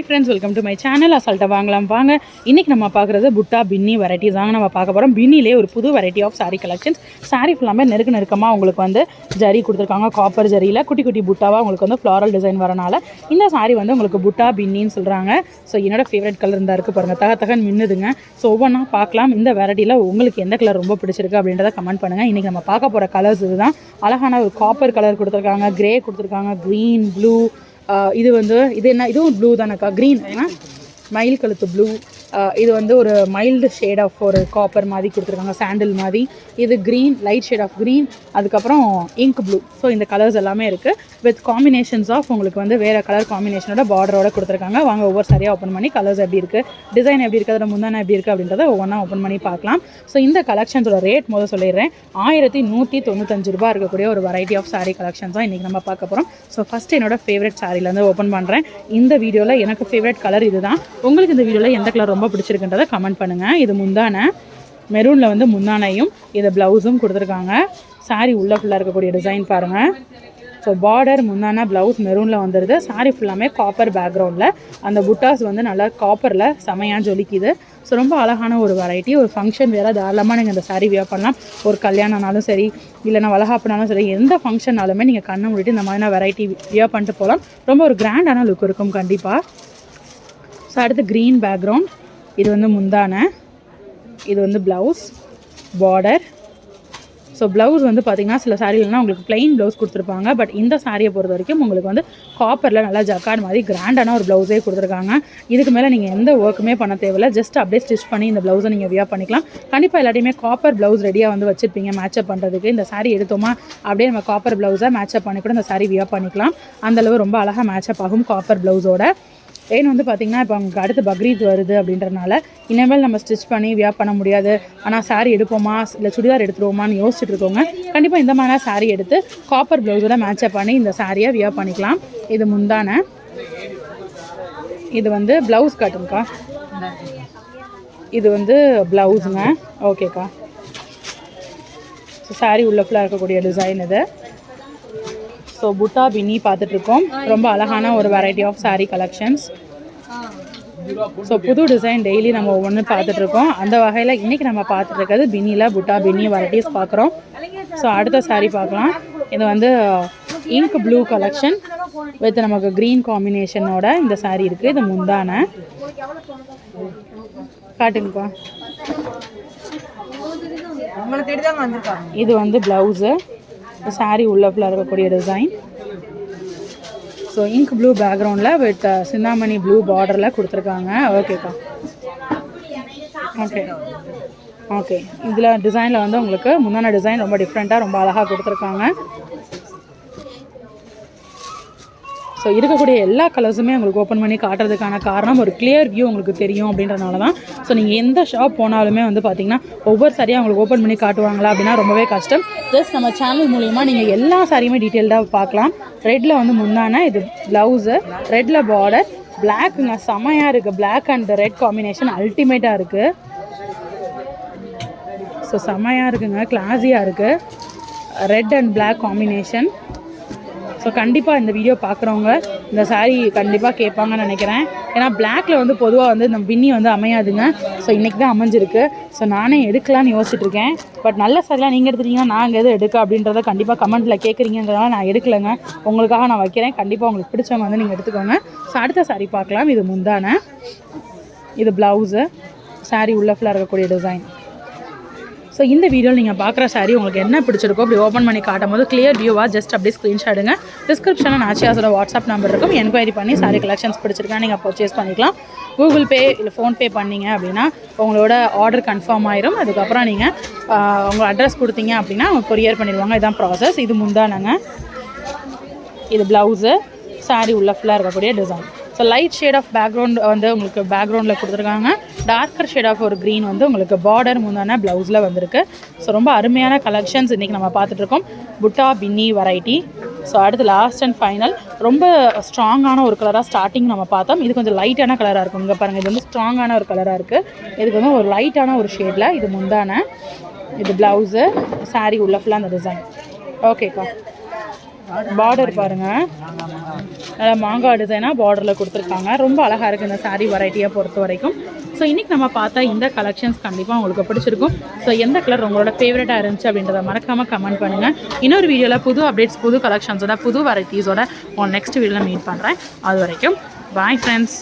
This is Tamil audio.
Hi friends welcome to my channel அசால்ட்டாக வாங்கலாம். வாங்க. இன்றைக்கி நம்ம பார்க்குறது புட்டா பின்னி வெரைட்டிஸ் தாங்க நம்ம பார்க்க போகிறோம் பின்னிலே ஒரு புது variety of saree collections saree ஃபுல்லாமே நெருக்க நெருக்கமாக உங்களுக்கு வந்து ஜரி கொடுத்துருக்காங்க. காப்பர் ஜரியில் குட்டி குட்டி புட்டாவாக உங்களுக்கு வந்து ஃப்ளாரல் டிசைன் வரனால இந்த saree வந்து உங்களுக்கு புட்டா பின்னின்னு சொல்கிறாங்க ஸோ என்னோட ஃபேவரட் கலர் இருந்தால் இருக்குது பாருங்கள் தக தகன் மின்னுதுங்க. ஸோ ஒவ்வொன்றா பார்க்கலாம். இந்த வெரைட்டியில் உங்களுக்கு எந்த கலர் ரொம்ப பிடிச்சிருக்கு அப்படின்றத கமெண்ட் பண்ணுங்கள் இன்றைக்கி நம்ம பார்க்க போகிற கலர்ஸ் இதுதான். அழகான ஒரு காப்பர் கலர் கொடுத்துருக்காங்க. கிரே கொடுத்துருக்காங்க. க்ரீன் ப்ளூ இது வந்து இது என்ன? இதுவும் ப்ளூ தானேக்கா? க்ரீன் மயில் கழுத்து ப்ளூ இது வந்து ஒரு மைல்டு ஷேட் ஆஃப் ஒரு காப்பர் மாதிரி கொடுத்துருக்காங்க சாண்டில் மாதிரி. இது green light shade of green அதுக்கப்புறம் இங்க் ப்ளூ ஸோ இந்த கலர்ஸ் எல்லாமே இருக்குது வித் காம்பினேஷன்ஸ் ஆஃப் உங்களுக்கு வந்து வேறு கலர் காம்பினேஷனோட பார்டரோட கொடுத்துருக்காங்க. வாங்க ஒவ்வொரு சரியாக ஓப்பன் பண்ணி கலர்ஸ் எப்படி இருக்குது டிசைன் எப்படி இருக்குது அதில் முந்தான எப்படி இருக்குது அப்படின்றத ஒவ்வொன்றா ஓப்பன் பண்ணி பார்க்கலாம். ஸோ இந்த கலெக்ஷன்ஸோட ரேட் முதல் சொல்லிடுறேன். ஆயிரத்தி நூற்றி தொண்ணூத்தஞ்சு ரூபா இருக்கக்கூடிய ஒரு வெரைட்டி ஆஃப் சாரீ கலெக்ஷன்ஸ் தான் இன்றைக்கி நம்ம பார்க்க போகிறோம் ஸோ ஃபஸ்ட் என்னோட ஃபேவரட் சாரிலேருந்து ஓப்பன் பண்ணுறேன் இந்த வீடியோவில் எனக்கு ஃபேவரட் கலர் இதுதான். உங்களுக்கு இந்த வீடியோவில் எந்த கலர் ரொம்ப பிடிச்சிருக்குன்றதை கமெண்ட் பண்ணுங்கள் இது முந்தானை. மெரூனில் வந்து முந்தானையும் இது ப்ளவுஸும் கொடுத்துருக்காங்க. Saree உள்ளே ஃபுல்லாக இருக்கக்கூடிய டிசைன் பாருங்கள் ஸோ பார்டர் முந்தான ப்ளவுஸ் மெரூனில் வந்துடுது சாரீ ஃபுல்லாமே காப்பர் பேக்ரவுண்டில் அந்த புட்டாஸ் வந்து நல்லா காப்பரில் செமையாக ஜொலிக்குது. ஸோ ரொம்ப அழகான ஒரு வெரைட்டி ஒரு ஃபங்க்ஷன் வேறு தாராளமாக நீங்கள் இந்த சாரீ வியர் பண்ணலாம். ஒரு கல்யாணம்னாலும் சரி இல்லைனா வளகாப்புனாலும் சரி எந்த ஃபங்க்ஷன்னாலுமே நீங்கள் கண்ணை மூடிட்டு இந்த மாதிரியான வெரைட்டி வியர் பண்ணிட்டு போகலாம். ரொம்ப ஒரு கிராண்டான லுக் இருக்கும் கண்டிப்பாக ஸோ அடுத்து க்ரீன் பேக்ரவுண்ட் இது வந்து முந்தான இது வந்து ப்ளவுஸ் பார்டர் ஸோ ப்ளவுஸ் வந்து பார்த்திங்கன்னா சில சாரீலாம் உங்களுக்கு plain ப்ளவுஸ் கொடுத்துருப்பாங்க. பட் இந்த சாரியை பொறுத்த வரைக்கும் உங்களுக்கு வந்து காப்பரில் நல்லா ஜக்கார்டு மாதிரி கிராண்டான ஒரு ப்ளவுஸே கொடுத்துருக்காங்க. இதுக்கு மேலே நீங்கள் எந்த ஒர்க்குமே பண்ண தேவையில்ல. ஜஸ்ட் அப்படியே ஸ்டிச் பண்ணி இந்த ப்ளவுஸை நீங்கள் வியா பண்ணிக்கலாம். கண்டிப்பாக எல்லாத்தையுமே காப்பர் ப்ளவுஸ் ரெடியாக வந்து வச்சுருப்பீங்க மேட்சப் பண்ணுறதுக்கு இந்த சாரீ எடுத்தோமா அப்படியே நம்ம காப்பர் ப்ளவுஸை மேட்சப் பண்ணி கூட இந்த சாரீ வியா பண்ணிக்கலாம். அந்தளவு ரொம்ப அழகாக மேட்சப் ஆகும் காப்பர் ப்ளவுஸோட ஏன்னு வந்து பார்த்திங்கன்னா இப்போ அவங்களுக்கு அடுத்து பக்ரீத் வருது அப்படின்றனால இனிமேல் நம்ம ஸ்டிச் பண்ணி வியர் பண்ண முடியாது. ஆனால் சாரீ எடுப்போமா? இல்லை சுடிதார் எடுத்துருவோமான்னு யோசிச்சுட்டு இருக்கோங்க. கண்டிப்பாக இந்த மாதிரி சாரீ எடுத்து காப்பர் ப்ளவுஸோட மேட்சப் பண்ணி இந்த சாரியை வியர் பண்ணிக்கலாம். இது முந்தான. இது வந்து ப்ளவுஸ் கட்டுங்கக்கா. இது வந்து ப்ளவுஸுங்க ஓகேக்கா சாரீ உள்ள ஃபுல்லாக இருக்கக்கூடிய டிசைன் இது. ஸோ புட்டா பின்னி பார்த்துட்ருக்கோம். ரொம்ப அழகான ஒரு variety of saree collections so புது டிசைன் டெய்லி நம்ம ஒவ்வொன்று பார்த்துட்ருக்கோம். அந்த வகையில் இன்றைக்கி நம்ம பார்த்துட்டு இருக்கிறது பின்னியில் புட்டா பின்னி வெரைட்டிஸ் பார்க்குறோம். ஸோ அடுத்த saree பார்க்கலாம். இது வந்து இங்க் ப்ளூ கலெக்ஷன் வித் நமக்கு க்ரீன் காம்பினேஷனோட இந்த saree இருக்குது இது முந்தான. காட்டுங்கப்பா. இது வந்து ப்ளவுஸு saree உள்ள ஃபுல்லாக இருக்கக்கூடிய டிசைன் ஸோ இங்க் ப்ளூ பேக்ரவுண்டில் வித் சிந்தாமணி ப்ளூ பார்டரில் கொடுத்துருக்காங்க. ஓகேக்கா ஓகே ஓகே இதில் டிசைனில் வந்து உங்களுக்கு முந்தான டிசைன் ரொம்ப டிஃப்ரெண்ட்டாக ரொம்ப அழகாக கொடுத்துருக்காங்க. ஸோ இருக்கக்கூடிய எல்லா கலர்ஸுமே உங்களுக்கு ஓப்பன் பண்ணி காட்டுறதுக்கான காரணம் ஒரு கிளியர் வியூ உங்களுக்கு தெரியும் அப்படின்றனால தான். ஸோ நீங்கள் எந்த ஷாப் போனாலுமே வந்து பார்த்தீங்கன்னா ஒவ்வொரு சாரியாக உங்களுக்கு ஓப்பன் பண்ணி காட்டுவாங்களா அப்படின்னா ரொம்பவே கஷ்டம். ஜஸ்ட் நம்ம சேனல் மூலிமா நீங்கள் எல்லா சாரியுமே டீட்டெயில்டாக பார்க்கலாம் ரெட்டில் வந்து முந்தான இது ப்ளவுஸு ரெட்டில் பார்டர் பிளாக்குங்க செமையாக இருக்குது பிளாக் அண்ட் ரெட் காம்பினேஷன் அல்டிமேட்டாக இருக்குது ஸோ செமையாக இருக்குங்க கிளாஸியாக இருக்குது red and black combination so கண்டிப்பாக இந்த வீடியோ பார்க்குறவங்க இந்த சாரீ கண்டிப்பாக கேட்பாங்கன்னு நினைக்கிறேன். ஏன்னா பிளாக்ல வந்து பொதுவாக வந்து இந்த பின்னி வந்து அமையாதுங்க. ஸோ இன்றைக்கி தான் அமைஞ்சிருக்கு. ஸோ நானே எடுக்கலான்னு யோசிச்சுட்டு இருக்கேன். பட் நல்ல சாரிலாம் நீங்கள் எடுத்துட்டீங்கன்னா நான் எது எடுக்க அப்படின்றத கண்டிப்பாக கமெண்ட்டில் கேட்குறீங்கிறதால நான் எடுக்கலைங்க. உங்களுக்காக நான் வைக்கிறேன். கண்டிப்பாக உங்களுக்கு பிடிச்சவங்க வந்து நீங்கள் எடுத்துக்கோங்க. ஸோ அடுத்த சாரி பார்க்கலாம். இது முந்தான. இது ப்ளவுஸு சாரி உள்ள ஃபுல்லாக இருக்கக்கூடிய டிசைன் ஸோ இந்த வீடியோவில் நீங்கள் பார்க்குற saree உங்களுக்கு என்ன பிடிச்சிருக்கோ அப்படி ஓப்பன் பண்ணி காட்டும் போது கிளியர் வியூவாக ஜஸ்ட் அப்படியே ஸ்க்ரீன்ஷாடுங்க டிஸ்கிரிப்ஷனில் நாச்சியாஸோட வாட்ஸ்அப் நம்பர் இருக்கும். என்கொயரி பண்ணி saree கலெக்ஷன்ஸ் பிடிச்சிருக்கா நீங்கள் பர்ச்சேஸ் பண்ணிக்கலாம். கூகுள் பே இல்லை ஃபோன்பே பண்ணீங்க அப்படின்னா உங்களோட ஆர்டர் கன்ஃபார்ம் ஆயிரும். அதுக்கப்புறம் நீங்கள் உங்கள் அட்ரஸ் கொடுத்தீங்க அப்படின்னா அவங்க கொரியர் பண்ணிடுவாங்க. இதுதான் ப்ராசஸ் இது முந்தானங்க. இது ப்ளவுஸு saree உள்ள ஃபுல்லாக இருக்கக்கூடிய design so light shade of background வந்து உங்களுக்கு பேக்ரவுண்டில் கொடுத்துருக்காங்க. டார்க்கர் ஷேட் ஆஃப் ஒரு க்ரீன் வந்து உங்களுக்கு பார்டர் முந்தான ப்ளவுஸில் வந்திருக்கு. ஸோ ரொம்ப அருமையான கலெக்ஷன்ஸ் இன்றைக்கி நம்ம பார்த்துட்ருக்கோம். புட்டா பின்னி வெரைட்டி ஸோ அடுத்து லாஸ்ட் அண்ட் ஃபைனல் ரொம்ப ஸ்ட்ராங்கான ஒரு கலராக ஸ்டார்டிங் நம்ம பார்த்தோம். இது கொஞ்சம் லைட்டான கலராக இருக்கும். இங்கே பாருங்கள் இது வந்து ஸ்ட்ராங்கான ஒரு கலராக இருக்குது இதுக்கு வந்து ஒரு லைட்டான ஒரு ஷேடில் இது முந்தான இது ப்ளவுஸு சாரீ உள்ள ஃபுல்லாக அந்த டிசைன் ஓகேக்கா பார்டர் பாருங்கள் நல்லா மாங்காய் டிசைனாக பார்டரில் கொடுத்துருக்காங்க. ரொம்ப அழகாக இருக்குது இந்த சாரீ வெரைட்டியை பொறுத்த வரைக்கும். ஸோ இன்றைக்கி நம்ம பார்த்தா இந்த கலெக்ஷன்ஸ் கண்டிப்பாக உங்களுக்கு பிடிச்சிருக்கும். ஸோ எந்த கலர் உங்களோட ஃபேவரட்டாக இருந்துச்சு அப்படின்றத மறக்காமல் கமெண்ட் பண்ணுங்கள் இன்னொரு வீடியோவில் புது அப்டேட்ஸ் புது கலெக்ஷன்ஸோட புது வெரைட்டிஸோட உன் நெக்ஸ்ட் வீடியோவில் மீட் பண்ணுறேன் அது வரைக்கும் பாய் ஃப்ரெண்ட்ஸ்